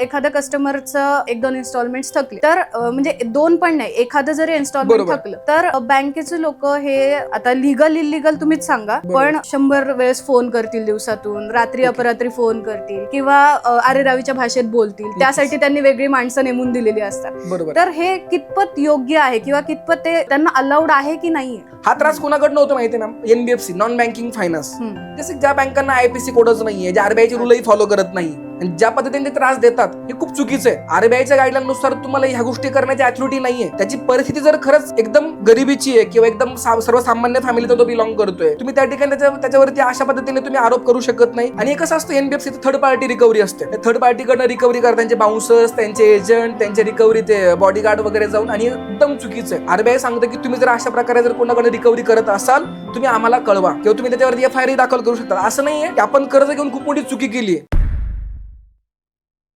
एखाद्या कस्टमरचं एक दोन इन्स्टॉलमेंट थकले. तर म्हणजे दोन पण नाही एखादं जरी इन्स्टॉलमेंट. थकलं तर बँकेचे लोक हे आता लिगल इलिगल तुम्हीच सांगा. पण शंभर वेळेस फोन करतील दिवसातून रात्री. अपरात्री फोन करतील किंवा अरे रावीच्या भाषेत बोलतील त्यासाठी त्यांनी वेगळी माणसं नेमून दिलेली असतात. तर हे कितपत योग्य आहे किंवा कितपत ते त्यांना अलाउड आहे की नाहीये हा त्रास कोणाकडनं होतो माहिती ma'am NBFC non banking finance ज्या बँकांना आयपीसी कोडच नाहीये ज्या आरबीआयची रूलही फॉलो करत नाही आणि ज्या पद्धतीने ते त्रास देतात हे खूप चुकीचं आहे. आरबीआयच्या गाईडलाईननुसार तुम्हाला ह्या गोष्टी करण्याची अथॉरिटी नाहीये. त्याची परिस्थिती जर खरंच एकदम गरिबीची आहे किंवा एकदम सर्वसामान्य फॅमिलीचा तो बिलॉंग करतोय तुम्ही त्या ठिकाणी त्याच्यावरती अशा पद्धतीने तुम्ही आरोप करू शकत नाही. आणि कसं असतं एनबीएफसी थर्ड पार्टी रिकव्हरी असते. थर्ड पार्टीकडनं रिकव्हरी करतात त्यांचे बाउन्सर्स त्यांचे एजंट त्यांचे रिकव्हरी ते बॉडीगार्ड वगैरे जाऊन आणि एकदम चुकीचं आहे. आरबीआय सांगतं की तुम्ही जर अशा प्रकारे जर कोणाकडे रिकव्हरी करत असाल तुम्ही आम्हाला कळवा. किंवा तुम्ही त्याच्यावरती एफ आय आर दाखल करू शकता. असं नाहीये की आपण कर्ज घेऊन खूप मोठी चुकी केली आहे